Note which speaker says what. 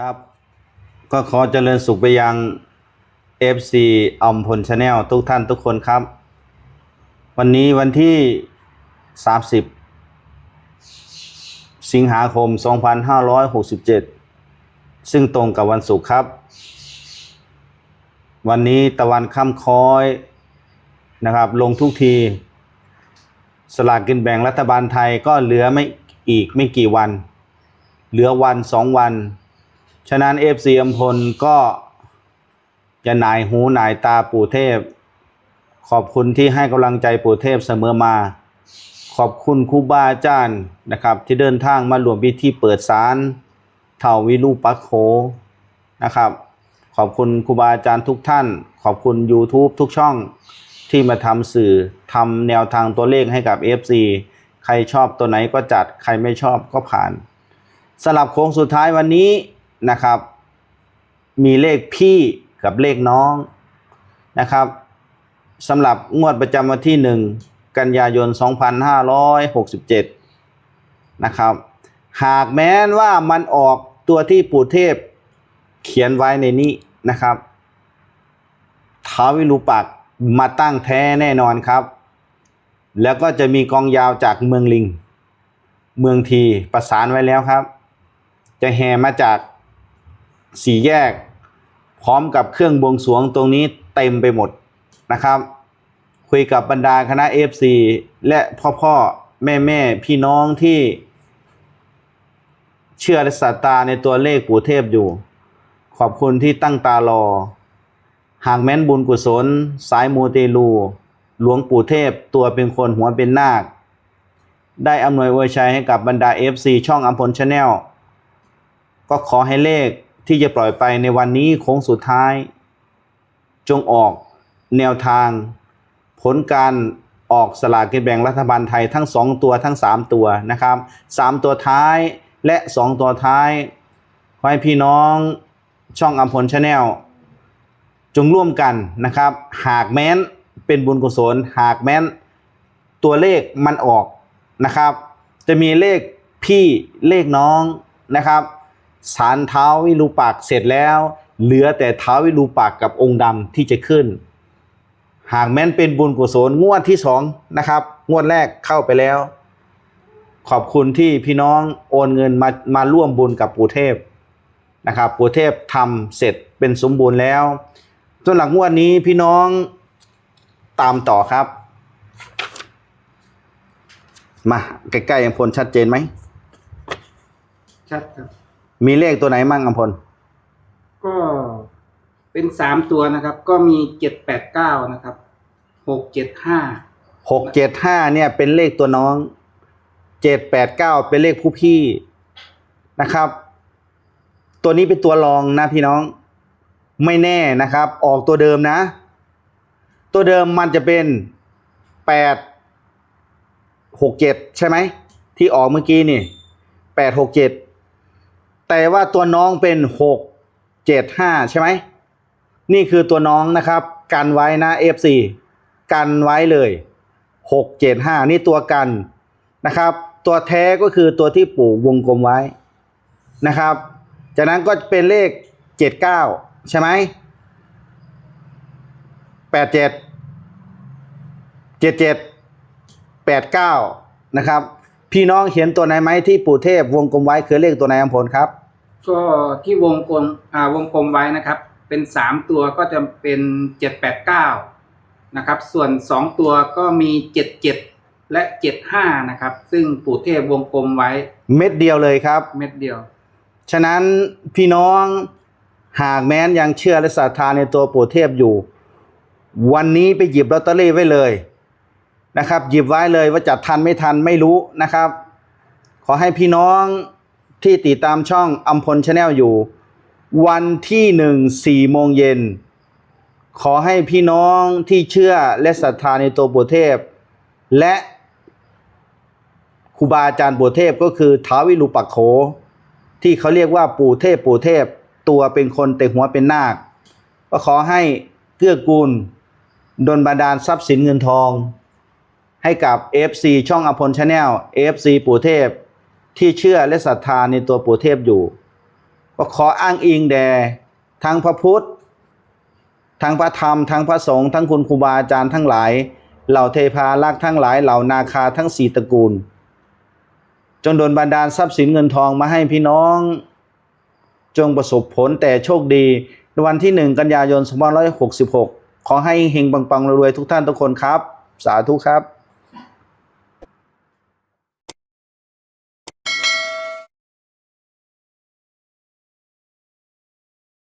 Speaker 1: ครับ ก็ขอเจริญสุขไปยัง FC อมพลชาแนลทุกท่านทุกคนครับ วันนี้วันที่ 30 สิงหาคม 2567 ซึ่งตรงกับวันศุกร์ครับ วันนี้ตะวันค่ำค้อยนะครับ ลงทุกที สลากกินแบ่งรัฐบาลไทยก็เหลือไม่อีกไม่กี่วัน เหลือวันสองวัน ฉะนั้นเอฟซีอัมพลก็จะหนายหูหนายตาปู่เทพ ขอบคุณที่ให้กำลังใจปู่เทพเสมอมา ขอบคุณครูบาอาจารย์นะครับ ที่เดินทางมารวมพิธีเปิดศาลเท่าวิรูปักโขนะครับ ขอบคุณครูบาอาจารย์ทุกท่าน ขอบคุณ YouTube ทุกช่องที่มาทำสื่อทำแนวทางตัวเลขให้กับ FC ใครชอบตัวไหนก็จัด ใครไม่ชอบก็ผ่านสลับโค้งสุดท้ายวันนี้ นะครับ มีเลขพี่กับเลขน้องนะครับสำหรับงวดประจำวันที่ 1 กันยายน 2567 นะครับ หากแม้นว่ามันออกตัวที่ปู่เทพเขียนไว้ในนี้นะครับท้าววิรูปักษ์มาตั้งแท้แน่นอนครับ แล้วก็จะมีกองยาวจากเมืองลิง เมืองทีประสานไว้แล้วครับ จะแห่มาจาก สี่แยก พร้อมกับเครื่องบวงสวงตรงนี้เต็มไปหมดนะครับ คุยกับบรรดาคณะ FC และพ่อพ่อแม่แม่พี่น้องที่ เชื่อและศรัทธาในตัวเลขปู่เทพอยู่ ขอบคุณที่ตั้งตารอ หากแม้นบุญกุศล สายมูเตลู หลวงปู่เทพตัวเป็นคนหัวเป็นนาคได้อำนวยอวยชัยให้กับบรรดา FC ช่องอัมพลชาแนลก็ขอให้เลข ที่จะปล่อยไปในวันนี้โค้งสุดท้าย จงออกแนวทาง ผลการออกสลากกินแบ่งรัฐบาลไทยทั้ง 2 ตัวทั้ง 3 ตัวนะครับ 3 ตัวท้ายและ 2 ตัวท้ายขอให้พี่น้องช่องอัมพลชาแนลจงร่วมกันนะครับ หากแม้นเป็นบุญกุศล หากแม้นตัวเลขมันออกนะครับ จะมีเลขพี่เลขน้องนะครับ สารเท้าวิรูปักเสร็จแล้ว เหลือแต่เท้าวิรูปักกับองค์ดำที่จะขึ้น หากแม้นเป็นบุญกุศลงวดที่สองนะครับ งวดแรกเข้าไปแล้ว ขอบคุณที่พี่น้องโอนเงินมามาร่วมบุญกับปู่เทพนะครับปู่เทพทำเสร็จเป็นสมบูรณ์แล้วสำหรับงวดนี้พี่น้องตามต่อครับ มาใกล้ๆอัมพลชัดเจนไหม
Speaker 2: ชัดครับ
Speaker 1: มีเลขตัวไหนมั่งอัมพล
Speaker 2: ก็เป็นสามตัวนะครับ ก็มีเจ็ดแปดเก้านะครับหกเจ็ดห้า
Speaker 1: หกเจ็ดห้าเนี่ยเป็นเลขตัวน้องเจ็ดแปดเก้าเป็นเลขผู้พี่นะครับ ตัวนี้เป็นตัวรองนะพี่น้องไม่แน่นะครับ ออกตัวเดิมนะ ตัวเดิมมันจะเป็นแปดหกเจ็ดใช่ไหมที่ออกเมื่อกี้นี่แปดหกเจ็ด แต่ว่าตัวน้องเป็นหกเจ็ดห้าใช่ไหม นี่คือตัวน้องนะครับ กันไว้นะ FC กันไว้เลยหกเจ็ดห้านี่ตัวกันนะครับ ตัวแท้ก็คือตัวที่ปู่วงกลมไว้นะครับ จากนั้นก็เป็นเลขเจ็ดเก้าใช่ไหมแปดเจ็ดเจ็ดเจ็ดแปดเก้านะครับ พี่น้องเห็นตัวไหนไหมที่ปู่เทพวงกลมไว้คือเลขตัวไหนอัมพลครับ
Speaker 2: ก็ที่วงกลมอ่าวงกลมไว้นะครับ เป็นสามตัวก็จะเป็นเจ็ดแปดเก้านะครับ ส่วนสองตัวก็มีเจ็ดเจ็ดและเจ็ดห้านะครับ ซึ่งปู่เทพวงกลมไว้
Speaker 1: เม็ดเดียวเลยครับ
Speaker 2: เม็ดเดียว
Speaker 1: ฉะนั้นพี่น้องหากแม้นยังเชื่อและศรัทธาในตัวปู่เทพอยู่ วันนี้ไปหยิบลอตเตอรี่ไว้เลยนะครับ หยิบไว้เลยว่าจะทันไม่ทันไม่รู้นะครับ ขอให้พี่น้อง ที่ติดตามช่องอัมพลชาแนลอยู่ วันที่หนึ่งสี่โมงเย็น ขอให้พี่น้องที่เชื่อและศรัทธาในตัวปู่เทพ และครูบาอาจารย์ปู่เทพก็คือท้าวิรูปักโข ที่เขาเรียกว่าปู่เทพปู่เทพ ตัวเป็นคนแต่หัวเป็นนาค ก็ขอให้เกื้อกูลดลบันดาลทรัพย์สินเงินทอง ให้กับ FC ช่องอภลชาแนล FC ปู่เทพ ที่เชื่อและศรัทธาในตัวปู่เทพอยู่ ก็ขออ้างอิงแด่ทั้งพระพุทธทั้งพระธรรมทั้งพระสงฆ์ทั้งคุณครูบาอาจารย์ทั้งหลาย เหล่าเทพาลักษ์ทั้งหลายเหล่านาคาทั้งสี่ตระกูล จงโดนบันดาลทรัพย์สินเงินทองมาให้พี่น้อง จงประสบผลแต่โชคดีในวันที่หนึ่งกันยายน2566 ขอให้เฮงปังๆรวยๆทุกท่านทุกคนครับ สาธุครับ